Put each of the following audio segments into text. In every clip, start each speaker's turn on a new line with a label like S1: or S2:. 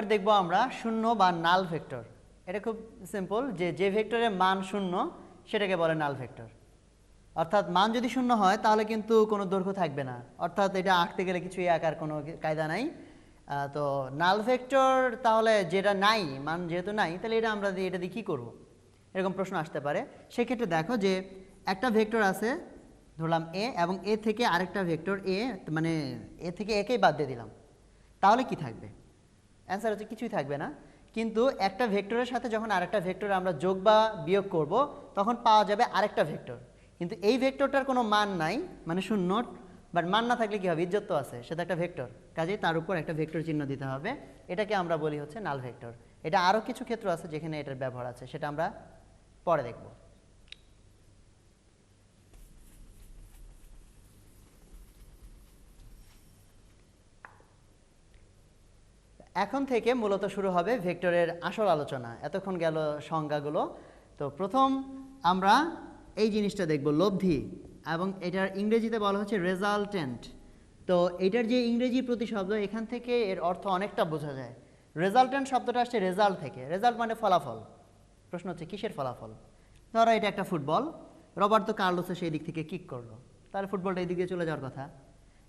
S1: এবার দেখব আমরা, শূন্য বা নাল ভেক্টর। এটা খুব সিম্পল যে যে ভেক্টরের মান শূন্য, সেটাকে বলে নাল ভেক্টর। অর্থাৎ মান যদি শূন্য হয়, তাহলে কিন্তু কোনো দৈর্ঘ্য থাকবে না। অর্থাৎ এটা আঁকতে গেলে কিছুই আঁকার কোনো কায়দা নাই। তো নাল ভেক্টর তাহলে যেটা নাই, মান যেহেতু নাই, তাহলে এটা আমরা এটা দিয়ে কী করব? এরকম প্রশ্ন আসতে পারে। সেক্ষেত্রে দেখো যে, একটা ভেক্টর আছে, ধরলাম এ এবং এ থেকে আরেকটা ভেক্টর এ মানে এ থেকে একেই বাদ দিয়ে দিলাম। তাহলে কি থাকবে? অ্যান্সার হচ্ছে কিছুই থাকবে না। কিন্তু একটা ভেক্টরের সাথে যখন আরেকটা ভেক্টর আমরা যোগ বা বিয়োগ করব, তখন পাওয়া যাবে আরেকটা ভেক্টর। কিন্তু এই ভেক্টরটার কোনো মান নাই মানে শূন্য বাট মান না থাকলে কি হবে? ইজ্জত তো আছে, সেটা একটা ভেক্টর। কাজেই তার উপর একটা ভেক্টর চিহ্ন দিতে হবে। এটাকে আমরা বলি হচ্ছে নাল ভেক্টর। এটা আরও কিছু ক্ষেত্র আছে যেখানে এটার ব্যবহার আছে, সেটা আমরা পরে দেখব। এখন থেকে মূলত শুরু হবে ভেক্টরের আসল আলোচনা। এতক্ষণ গেল সংজ্ঞাগুলো। তো প্রথম আমরা এই জিনিসটা দেখব, লব্ধি, এবং এটার ইংরেজিতে বলা হচ্ছে রেজাল্টেন্ট তো এটার যে ইংরেজি প্রতিশব্দ, এখান থেকে এর অর্থ অনেকটা বোঝা যায়। রেজাল্টেন্ট শব্দটা আসছে রেজাল্ট থেকে। রেজাল্ট মানে ফলাফল। প্রশ্ন হচ্ছে, কিসের ফলাফল? ধরো এটা একটা ফুটবল। রবার্তো কার্লোসে সেই দিক থেকে কিক করল। তাহলে ফুটবলটা এই দিকে চলে যাওয়ার কথা।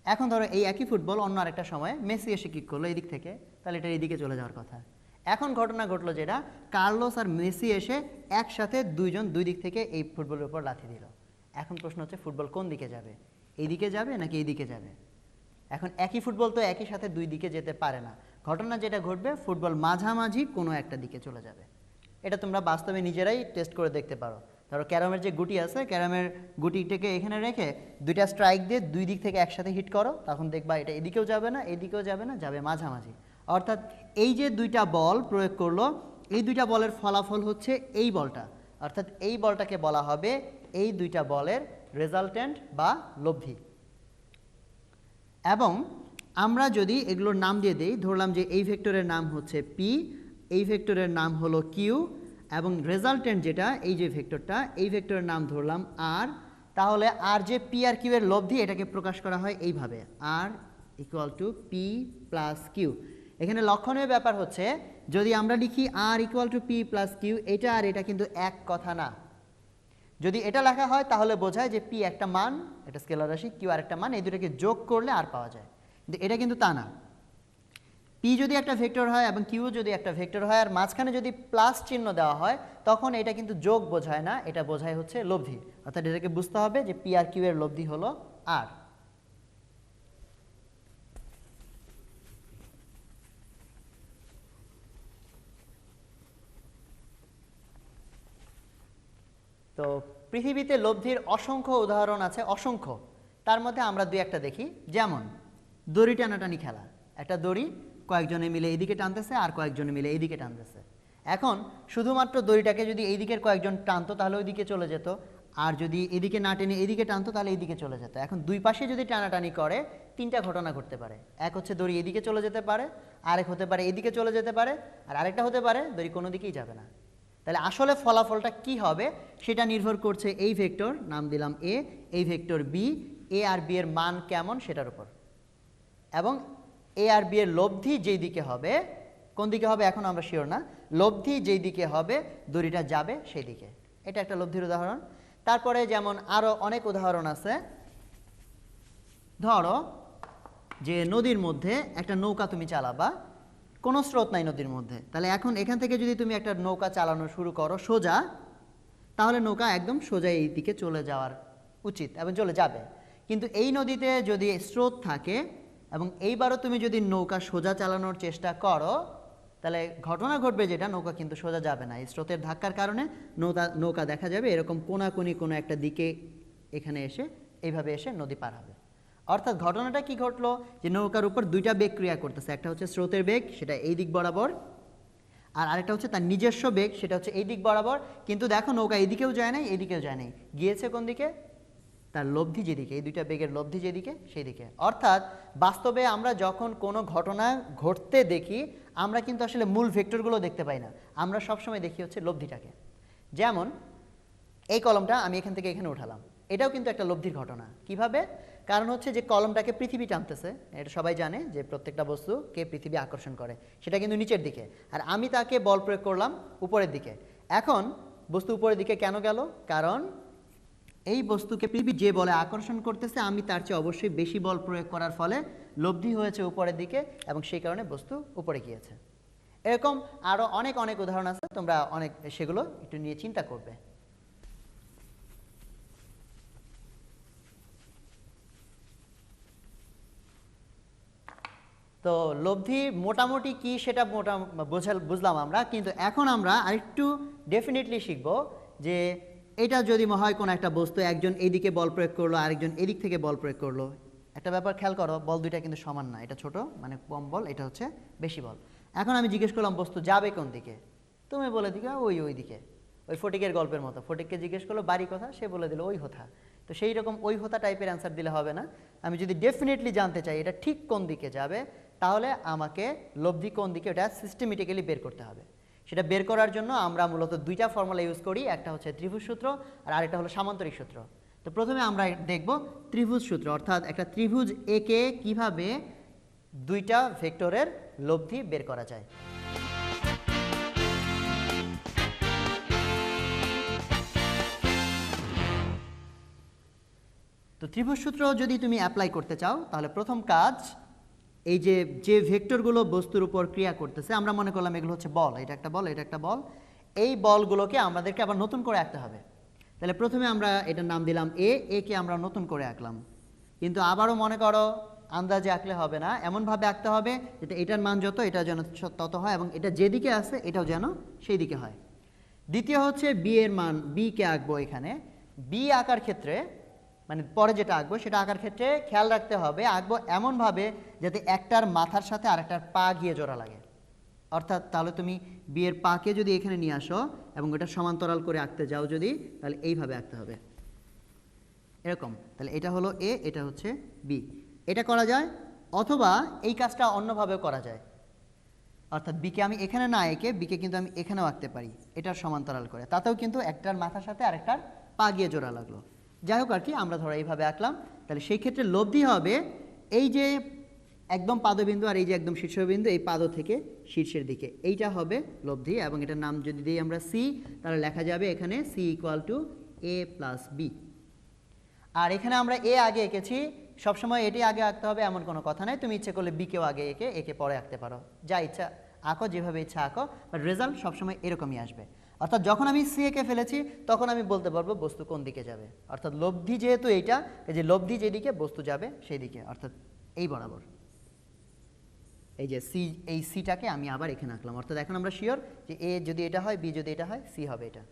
S1: এখন ধরো এই একই ফুটবল অন্য আরেকটা সময় মেসি এসে কিক করল এই দিক থেকে, তাহলে এটা এইদিকে চলে যাওয়ার কথা। এখন ঘটনা ঘটলো যেটা, কার্লোস আর মেসি এসে একসাথে দুইজন দুই দিক থেকে এই ফুটবলের উপর লাথি দিল। এখন প্রশ্ন হচ্ছে ফুটবল কোন দিকে যাবে? এই দিকে যাবে নাকি এই দিকে যাবে? এখন একই ফুটবল তো একই সাথে দুই দিকে যেতে পারে না। ঘটনা যেটা ঘটবে ফুটবল মাঝামাঝি কোনো একটা দিকে চলে যাবে। এটা তোমরা বাস্তবে নিজেরাই টেস্ট করে দেখতে পারো। ধরো ক্যারামের যে গুটি আছে, ক্যারামের গুটিটাকে এখানে রেখে দুইটা স্ট্রাইক দিয়ে দুই দিক থেকে একসাথে হিট করো, তখন দেখবা এটা এদিকেও যাবে না, এদিকেও যাবে না, যাবে মাঝামাঝি। অর্থাৎ এই যে দুইটা বল প্রয়োগ করল, এই দুইটা বলের ফলাফল হচ্ছে এই বলটা। অর্থাৎ এই বলটাকে বলা হবে এই দুইটা বলের রেজাল্টেন্ট বা লব্ধি। এবং আমরা যদি এগুলোর নাম দিয়ে দিই, ধরলাম যে এই ভেক্টরের নাম হচ্ছে পি এই ভেক্টরের নাম হলো কিউ এবং রেজাল্টেন্ট যেটা, এই যে ভেক্টরটা এই ভেক্টরের নাম ধরলাম আর তাহলে আর যে পি আর কিউ এর লব্ধি, এটাকে প্রকাশ করা হয় এইভাবে। R equal to P plus Q এখানে লক্ষণীয় ব্যাপার হচ্ছে, যদি আমরা লিখি R equal to P plus Q এটা আর এটা কিন্তু এক কথা না। যদি এটা লেখা হয়, তাহলে বোঝায় যে পি একটা মান এটা স্কেলার রাশি কিউ আর একটা মান, এই দুটাকে যোগ করলে আর পাওয়া যায়। কিন্তু এটা কিন্তু তা না। পি যদি একটা ভেক্টর হয় এবং কিউ যদি একটা ভেক্টর হয়, আর মাঝখানে যদি প্লাস চিহ্ন দেওয়া হয়, তখন এটা কিন্তু যোগ বোঝায় না, এটা বোঝায় হচ্ছে লব্ধি। অর্থাৎ এটাকে বুঝতে হবে যে পি আর কিউ এর লব্ধি হলো আর তো পৃথিবীতে লব্ধির অসংখ্য উদাহরণ আছে, অসংখ্য। তার মধ্যে আমরা দুই একটা দেখি। যেমন, দড়ি টানাটানি খেলা। একটা দড়ি কয়েকজনে মিলে এইদিকে টানতেছে আর কয়েকজনে মিলে এইদিকে টানতেছে। এখন শুধুমাত্র দড়িটাকে যদি এই দিকের কয়েকজন টানতো তাহলে ওইদিকে চলে যেত, আর যদি এদিকে না টেনে এদিকে টানতো তাহলে এইদিকে চলে যেত। এখন দুই পাশে যদি টানাটানি করে, তিনটা ঘটনা ঘটতে পারে। এক হচ্ছে দড়ি এদিকে চলে যেতে পারে, আরেক হতে পারে এদিকে চলে যেতে পারে, আর আরেকটা হতে পারে দড়ি কোনো দিকেই যাবে না। তাহলে আসলে ফলাফলটা কি হবে সেটা নির্ভর করছে এই ভেক্টর, নাম দিলাম এ এই ভেক্টর বি এ আর বি এর মান কেমন সেটার উপর। এবং এ আর বি এর লব্ধি যেই দিকে হবে, কোন দিকে হবে এখন আমরা শিওর না, লব্ধি যেই দিকে হবে দড়িটা যাবে সেই দিকে। এটা একটা লব্ধির উদাহরণ। তারপরে যেমন আরও অনেক উদাহরণ আছে। ধরো যে নদীর মধ্যে একটা নৌকা তুমি চালাবা, কোনো স্রোত নাই নদীর মধ্যে। তাহলে এখন এখান থেকে যদি তুমি একটা নৌকা চালানো শুরু করো সোজা, তাহলে নৌকা একদম সোজা এই দিকে চলে যাওয়ার উচিত এবং চলে যাবে। কিন্তু এই নদীতে যদি স্রোত থাকে এবং এইবারও তুমি যদি নৌকা সোজা চালানোর চেষ্টা করো, তাহলে ঘটনা ঘটবে যেটা, নৌকা কিন্তু সোজা যাবে না। এই স্রোতের ধাক্কার কারণে নৌকা নৌকা দেখা যাবে, এরকম কোনাকুনি কোনো একটা দিকে এখানে এসে এইভাবে এসে নদী পার হবে। অর্থাৎ ঘটনাটা কি ঘটলো? যে নৌকার উপর দুইটা বেগ ক্রিয়া করতেছে, একটা হচ্ছে স্রোতের বেগ, সেটা এই দিক বরাবর, আর আরেকটা হচ্ছে তার নিজস্ব বেগ, সেটা হচ্ছে এই দিক বরাবর। কিন্তু দেখো নৌকা এদিকেও যায় নাই, এদিকেও যায় নাই। গিয়েছে কোন দিকে? তার লব্ধি যেদিকে, এই দুইটা বেগের লব্ধি যেদিকে সেই দিকে অর্থাৎ বাস্তবে আমরা যখন কোনো ঘটনা ঘটতে দেখি, আমরা কিন্তু আসলে মূল ভেক্টরগুলো দেখতে পাই না। আমরা সবসময় দেখি হচ্ছে লব্ধিটাকে। যেমন, এই কলমটা আমি এখান থেকে এখানে উঠালাম। এটাও কিন্তু একটা লব্ধির ঘটনা। কীভাবে? কারণ হচ্ছে যে কলমটাকে পৃথিবী টানতেছে। এটা সবাই জানে যে প্রত্যেকটা বস্তুকে পৃথিবী আকর্ষণ করে। সেটা কিন্তু নিচের দিকে। আর আমি তাকে বল প্রয়োগ করলাম উপরের দিকে। এখন বস্তু উপরের দিকে কেন গেল? কারণ এই বস্তুকে পৃথিবী যে বলে আকর্ষণ করতেছে, আমি তার চেয়ে অবশ্যই বেশি বল প্রয়োগ করার ফলে লব্ধি হয়েছে উপরের দিকে এবং সেই কারণে বস্তু উপরে গিয়েছে। এরকম আরও অনেক অনেক উদাহরণ আছে, তোমরা অনেক সেগুলো একটু নিয়ে চিন্তা করবে। তো লব্ধি মোটামুটি কি সেটা মোটা বোঝাল বুঝলাম আমরা, কিন্তু এখন আমরা আরেকটু ডেফিনেটলি শিখব যে এটা যদি হয় কোনো একটা বস্তু, একজন এদিকে বল প্রয়োগ করল, আরেকজন এদিক থেকে বল প্রয়োগ করল, একটা ব্যাপার খেয়াল করো, বল দুইটা কিন্তু সমান না। এটা ছোট মানে কম বল, এটা হচ্ছে বেশি বল। এখন আমি জিজ্ঞেস করলাম, বস্তু যাবে কোন দিকে? তুমি বলে দিকে ওই ওই দিকে। ওই ফটিকের গল্পের মতো। ফটিককে জিজ্ঞেস করল, বাড়ি কথা সে বলে দিল, ওই হোথা। তো সেই রকম ওই হোথা টাইপের অ্যান্সার দিলে হবে না। আমি যদি ডেফিনেটলি জানতে চাই, এটা ঠিক কোন দিকে যাবে, তাহলে আমাকে লব্ধি কোন দিকে, ওটা সিস্টেমেটিক্যালি বের করতে হবে। সেটা বের করার জন্য আমরা মূলত দুইটা ফর্মুলা ইউজ করি, একটা হচ্ছে ত্রিভুজ সূত্র আর আরেকটা হলো সামান্তরিক সূত্র। তো প্রথমে আমরা দেখব ত্রিভুজ সূত্র, অর্থাৎ একটা ত্রিভুজ একে কীভাবে দুইটা ভেক্টরের লব্ধি বের করা যায়। তো ত্রিভুজ সূত্র যদি তুমি অ্যাপ্লাই করতে চাও, তাহলে প্রথম কাজ এই যে যে ভেক্টরগুলো বস্তুর উপর ক্রিয়া করতেছে, আমরা মনে করলাম এগুলো হচ্ছে বল, এটা একটা বল, এটা একটা বল। এই বলগুলোকে আমাদেরকে আবার নতুন করে আঁকতে হবে। তাহলে প্রথমে আমরা এটার নাম দিলাম এ একে আমরা নতুন করে আঁকলাম। কিন্তু আবারও মনে করো, আন্দাজে আঁকলে হবে না। এমনভাবে আঁকতে হবে যাতে এটার মান যত, এটা যেন তত হয় এবং এটা যেদিকে আছে, এটাও যেন সেই দিকে হয়। দ্বিতীয় হচ্ছে বি এর মান বি কে আঁকবো এখানে। বি আঁকার ক্ষেত্রে মানে পরে যেটা আঁকবো, সেটা আঁকার ক্ষেত্রে খেয়াল রাখতে হবে, আঁকবো এমনভাবে যাতে একটার মাথার সাথে আরেকটার পা গিয়ে জোড়া লাগে। অর্থাৎ তাহলে তুমি বিয়ের পাকে যদি এখানে নিয়ে আসো এবং এটা সমান্তরাল করে আঁকতে যাও যদি, তাহলে এইভাবে আঁকতে হবে। এরকম। তাহলে এটা হলো এ, এটা হচ্ছে বি। এটা করা যায় অথবা এই কাজটা অন্যভাবে করা যায়। অর্থাৎ বিকে আমি এখানে না এঁকে, বিকে কিন্তু আমি এখানেও আঁকতে পারি এটার সমান্তরাল করে। তাতেও কিন্তু একটার মাথার সাথে আরেকটার পা গিয়ে জোড়া লাগল। যাই হোক আর কি, আমরা ধরো এইভাবে আঁকলাম। তাহলে সেই ক্ষেত্রে লব্ধি হবে এই যে একদম পাদবিন্দু আর এই যে একদম শীর্ষবিন্দু, এই পাদ থেকে শীর্ষের দিকে। এইটা হবে লব্ধি এবং এটার নাম যদি দিই আমরা সি তাহলে লেখা যাবে এখানে C equal to A plus B আর এখানে আমরা এ আগে এঁকেছি, সবসময় এটি আগে আঁকতে হবে, এমন কোনো কথা নাই। তুমি ইচ্ছে করলে বিকেও আগে এঁকে, একে পরে আঁকতে পারো। যা ইচ্ছা আঁকো, যেভাবে ইচ্ছা আঁকো বাট রেজাল্ট সবসময় এরকমই আসবে। অর্থাৎ যখন আমি সি একে ফেলেছি, তখন আমি বলতে পারব বস্তু কোন দিকে যাবে। অর্থাৎ লব্ধি যেহেতু এইটা, এই যে লব্ধি যেদিকে, বস্তু যাবে সেই দিকে অর্থাৎ এই বরাবর। এই যে সি এই সিটাকে আমি আবার এখানে আঁকলাম। অর্থাৎ এখন আমরা শিওর যে এ যদি এটা হয় বি যদি এটা হয় সি হবে এটা।